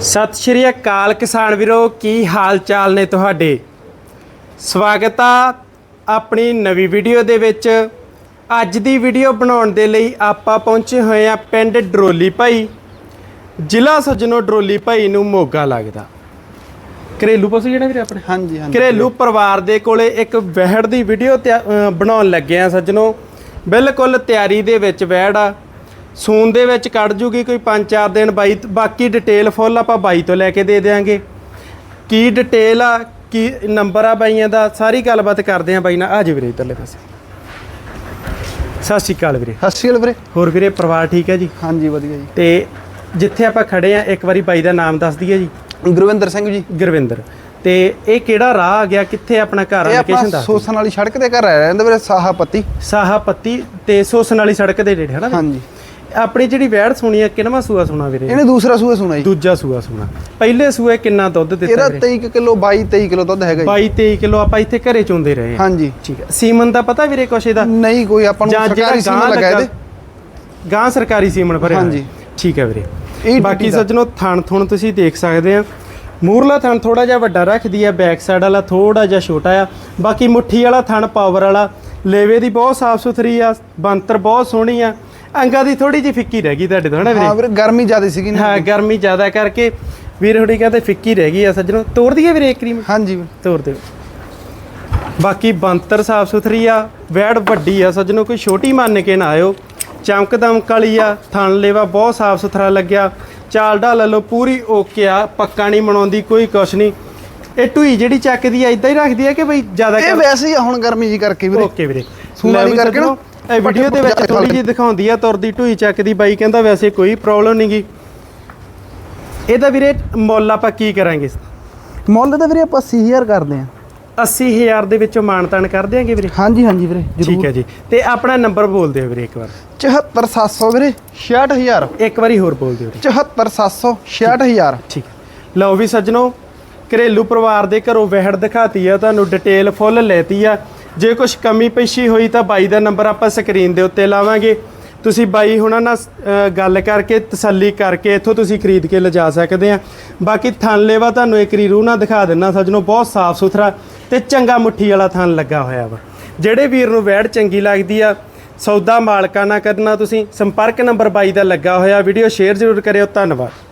ਸਤਿ ਸ਼੍ਰੀ ਅਕਾਲ ਕਿਸਾਨ ਵੀਰੋ ਕੀ ਹਾਲ ਚਾਲ ਨੇ ਤੁਹਾਡੇ? ਸਵਾਗਤ ਆ ਆਪਣੀ ਨਵੀਂ ਵੀਡੀਓ ਦੇ ਵਿੱਚ। ਅੱਜ ਦੀ ਵੀਡੀਓ ਬਣਾਉਣ ਦੇ ਲਈ ਆਪਾਂ ਪਹੁੰਚੇ ਹੋਏ ਆ ਪਿੰਡ ਡਰੋਲੀ ਭਾਈ। ਜ਼ਿਲ੍ਹਾ ਸੱਜਣੋ ਡਰੋਲੀ ਭਾਈ ਨੂੰ ਮੋਗਾ ਲੱਗਦਾ। ਘਰੇਲੂ ਪਸ਼ੂ ਜਿਹੜਾ ਵੀਰੇ ਆਪਣੇ? ਹਾਂਜੀ ਹਾਂਜੀ। ਘਰੇਲੂ ਪਰਿਵਾਰ ਦੇ ਕੋਲੇ ਇੱਕ ਵਹਿੜ ਦੀ ਵੀਡੀਓ ਬਣਾਉਣ ਲੱਗੇ ਆ ਸੱਜਣੋ ਬਿਲਕੁਲ ਤਿਆਰੀ ਦੇ ਵਿੱਚ ਵਹਿੜ ਆ। ਸੂਨ ਦੇ ਵਿੱਚ ਕੱਢ ਜੂਗੀ ਕੋਈ 5-4 ਦਿਨ ਬਾਈ ਬਾਕੀ ਡਿਟੇਲ ਫੁੱਲ ਆਪਾਂ ਬਾਈ ਤੋਂ ਲੈ ਕੇ ਦੇ ਦੇਾਂਗੇ ਕੀ ਡਿਟੇਲ ਆ ਕੀ ਨੰਬਰ ਆ ਬਾਈਆਂ ਦਾ ਸਾਰੀ ਗੱਲਬਾਤ ਕਰਦੇ ਆ ਬਾਈ ਨਾਲ। ਆ ਜੀ ਵੀਰੇ ਇਧਰਲੇ ਪਾਸੇ। ਸਤਿ ਸ਼੍ਰੀ ਅਕਾਲ ਵੀਰੇ। ਸਤਿ ਸ਼੍ਰੀ ਅਕਾਲ ਵੀਰੇ। ਹੋਰ ਵੀਰੇ ਪਰਿਵਾਰ ਠੀਕ ਹੈ ਜੀ? ਹਾਂਜੀ ਵਧੀਆ ਜੀ। ਤੇ ਜਿੱਥੇ ਆਪਾਂ ਖੜੇ ਆ ਇੱਕ ਵਾਰੀ ਬਾਈ ਦਾ ਨਾਮ ਦੱਸ ਦਈਏ ਜੀ। ਗੁਰਵਿੰਦਰ ਸਿੰਘ ਜੀ। ਗੁਰਵਿੰਦਰ। ਤੇ ਇਹ ਕਿਹੜਾ ਰਾਹ ਆ ਗਿਆ? ਕਿੱਥੇ ਆਪਣਾ ਘਰ ਲੋਕੇਸ਼ਨ ਦੱਸ ਸੋਸਨ ਵਾਲੀ ਸੜਕ ਤੇ ਘਰ ਆ ਰਹਿੰਦੇ ਵੀਰੇ ਸਾਹਾਪਤੀ। ਸਾਹਾ ਪੱਤੀ ਤੇ ਸੋਸਨ ਵਾਲੀ ਸੜਕ ਦੇ ਨੇੜੇ ਹਨਾ ਹਾਂਜੀ। ਆਪਣੀ ਜਿਹੜੀ ਵੈੜ ਸੁਣੀ ਆ ਕਿੰਨਵਾ ਸੂਆ ਸੁਣਾ ਵੀਰੇ? ਇਹਨੇ ਦੂਸਰਾ ਸੂਆ ਸੁਣਾ ਜੀ। ਦੂਜਾ ਸੂਆ ਸੁਣਾ ਪਹਿਲੇ ਸੂਏ ਕਿੰਨਾ ਦੁੱਧ ਦਿੱਤਾ ਇਹਦਾ ਵੀਰੇ? 23 ਕਿਲੋ 22 23 ਕਿਲੋ ਦੁੱਧ ਹੈਗਾ ਜੀ। 22 23 ਕਿਲੋ ਆਪਾਂ ਇੱਥੇ ਘਰੇ ਚੋਂਦੇ ਰਹੇ ਆ ਹਾਂਜੀ। ਠੀਕ ਹੈ ਸੀਮਨ ਦਾ ਪਤਾ ਵੀਰੇ ਕੁਛ ਇਹਦਾ? ਨਹੀਂ ਕੋਈ ਆਪਾਂ ਨੂੰ ਜਾਂ ਸਰਕਾਰੀ ਸੀਮ ਗਾਂ ਲਗਾ ਲੱਗਾ- ਇਹਦੇ ਗਾਂ ਸਰਕਾਰੀ ਸੀਮਨ ਭਰਿਆ ਹਾਂਜੀ। ਠੀਕ ਹੈ ਵੀਰੇ। ਇਹ ਬਾਕੀ ਡਿਊਟੀ ਦਾ। ਸੱਜਣੋ ਥਣ ਥੁਣ ਤੁਸੀਂ ਦੇਖ ਸਕਦੇ ਆ। ਮੂਰਲਾ ਥਣ ਥੋੜਾ ਜਿਹਾ ਵੱਡਾ ਰੱਖਦੀ ਆ ਬੈਕ ਸਾਈਡ ਵਾਲਾ ਥੋੜਾ ਜਿਹਾ ਛੋਟਾ ਆ। ਬਾਕੀ ਮੁੱਠੀ ਵਾਲਾ ਥਣ ਪਾਵਰ ਵਾਲਾ। ਲੇਵੇ ਦੀ ਬਹੁਤ ਸਾਫ਼ ਸੁਥਰੀ ਆ ਬੰਤਰ ਬਹੁਤ ਸੋਹਣੀ ਆ। ਅੰਗਾ ਦੀ ਥੋੜੀ ਜਿਹੀ ਫਿੱਕੀ ਰਹਿ ਗਈ ਤੁਹਾਡੇ ਤੋਂ ਹਨਾ ਹਾਂ ਵੀਰੇ ਵੀਰੇ ਗਰਮੀ ਜ਼ਿਆਦਾ ਸੀਗੀ ਨਾ। ਹਾਂ ਗਰਮੀ ਜ਼ਿਆਦਾ ਕਰਕੇ ਵੀਰ ਹੁਣੀ ਕਹਿੰਦੇ ਫਿੱਕੀ ਰਹਿ ਗਈ ਆ ਸੱਜਣੋ। ਤੋੜ ਦਈਏ ਵੀਰੇ ਇੱਕ ਕਰੀਮ? ਹਾਂਜੀ ਵੀਰੇ। ਤੋੜ ਦਿਓ। ਬਾਕੀ ਬੰਤਰ ਸਾਫ਼ ਸੁਥਰੀ ਆ ਵੈੜ ਵੱਡੀ ਆ ਸੱਜਣੋ ਕੋਈ ਛੋਟੀ ਮੰਨ ਕੇ ਨਾ ਆਇਓ। ਚਮਕ ਦਮਕ ਵਾਲੀ ਆ ਥਣ ਲੇਵਾ ਬਹੁਤ ਸਾਫ਼ ਸੁਥਰਾ ਲੱਗਿਆ। ਚਾਲ ਢਾਲ ਲੈ ਲਓ ਪੂਰੀ ਓਕੇ ਆ ਪੱਕਾ ਨਹੀਂ ਮਨਾਉਂਦੀ ਕੋਈ ਕੁਛ ਨਹੀਂ। ਇਹ ਢੂਈ ਜਿਹੜੀ ਚੱਕਦੀ ਆ ਇਦਾਂ ਹੀ ਰੱਖਦੀ ਆ ਕਿ ਬਈ ਜ਼ਿਆਦਾ ਇਹ ਵੈਸੇ ਹੀ ਆ ਹੁਣ ਗਰਮੀ ਜੀ ਕਰਕੇ ਵੀਰੇ। ਓਕੇ ਵੀਰੇ। ਸੂਣ ਵਾਲੀ ਕਰਕੇ ਨਾ, ਇਹ ਵੀਡੀਓ ਦੇ ਵਿੱਚ ਥੋੜੀ ਜਿਹੀ ਦਿਖਾਉਂਦੀ ਆ ਤੁਰਦੀ ਢੂਈ ਚੱਕਦੀ ਬਾਈ ਕਹਿੰਦਾ ਵੈਸੇ ਕੋਈ ਪ੍ਰੋਬਲਮ ਨਹੀਂਗੀ ਇਹਦਾ ਵੀਰੇ ਮੁੱਲ ਆਪਾਂ ਕੀ ਕਰਾਂਗੇ? ਮੁੱਲ ਤਾਂ ਵੀਰੇ ਆਪਾਂ 80000 ਕਰਦੇ ਆ 80000 ਦੇ ਵਿੱਚੋਂ ਮਾਨਤਾਨ ਕਰ ਦਿਆਂਗੇ ਵੀਰੇ? ਹਾਂਜੀ ਹਾਂਜੀ ਵੀਰੇ ਠੀਕ ਹੈ ਜੀ। ਤੇ ਆਪਣਾ ਨੰਬਰ ਬੋਲ ਦਿਓ ਵੀਰੇ ਇੱਕ ਵਾਰ। 74700 ਵੀਰੇ 66000 ਇੱਕ ਵਾਰੀ ਹੋਰ ਬੋਲ ਦਿਓ ਵੀਰੇ। 74700 66000 ਠੀਕ। ਲਓ ਵੀ ਸੱਜਣੋ ਘਰੇਲੂ ਪਰਿਵਾਰ ਦੇ ਘਰੋਂ ਵਹਿੜ ਦਿਖਾਤੀ ਆ ਤੁਹਾਨੂੰ ਡਿਟੇਲ ਫੁੱਲ ਲੈਤੀ ਆ। ਜੇ ਕੁਝ ਕਮੀ ਪੇਸ਼ੀ ਹੋਈ ਤਾਂ ਬਾਈ ਦਾ ਨੰਬਰ ਆਪਾਂ ਸਕਰੀਨ ਦੇ ਉੱਤੇ ਲਾਵਾਂਗੇ। ਤੁਸੀਂ ਬਾਈ ਹੁਣਾਂ ਨਾਲ ਗੱਲ ਕਰਕੇ, ਤਸੱਲੀ ਕਰਕੇ ਇੱਥੋਂ ਤੁਸੀਂ ਖਰੀਦ ਕੇ ਲਿਜਾ ਸਕਦੇ ਆ। ਬਾਕੀ ਥਣ ਲੇਵਾ ਤੁਹਾਨੂੰ ਇੱਕ ਰੀ ਰੂਹ ਨਾਲ ਦਿਖਾ ਦਿੰਨਾ ਸੱਜਣੋ, ਬਹੁਤ ਸਾਫ਼ ਸੁਥਰਾ ਤੇ ਚੰਗਾ ਮੁੱਠੀ ਵਾਲਾ ਥਣ ਲੱਗਾ ਹੋਇਆ ਵਾ। ਜਿਹੜੇ ਵੀਰ ਨੂੰ ਵਹਿੜ ਚੰਗੀ ਲੱਗਦੀ ਆ, ਸੌਦਾ ਮਾਲਕਾਂ ਨਾਲ ਕਰਨਾ ਤੁਸੀਂ, ਸੰਪਰਕ ਨੰਬਰ ਬਾਈ ਦਾ ਲੱਗਾ ਹੋਇਆ, ਵੀਡੀਓ ਸ਼ੇਅਰ ਜ਼ਰੂਰ ਕਰਿਓ, ਧੰਨਵਾਦ।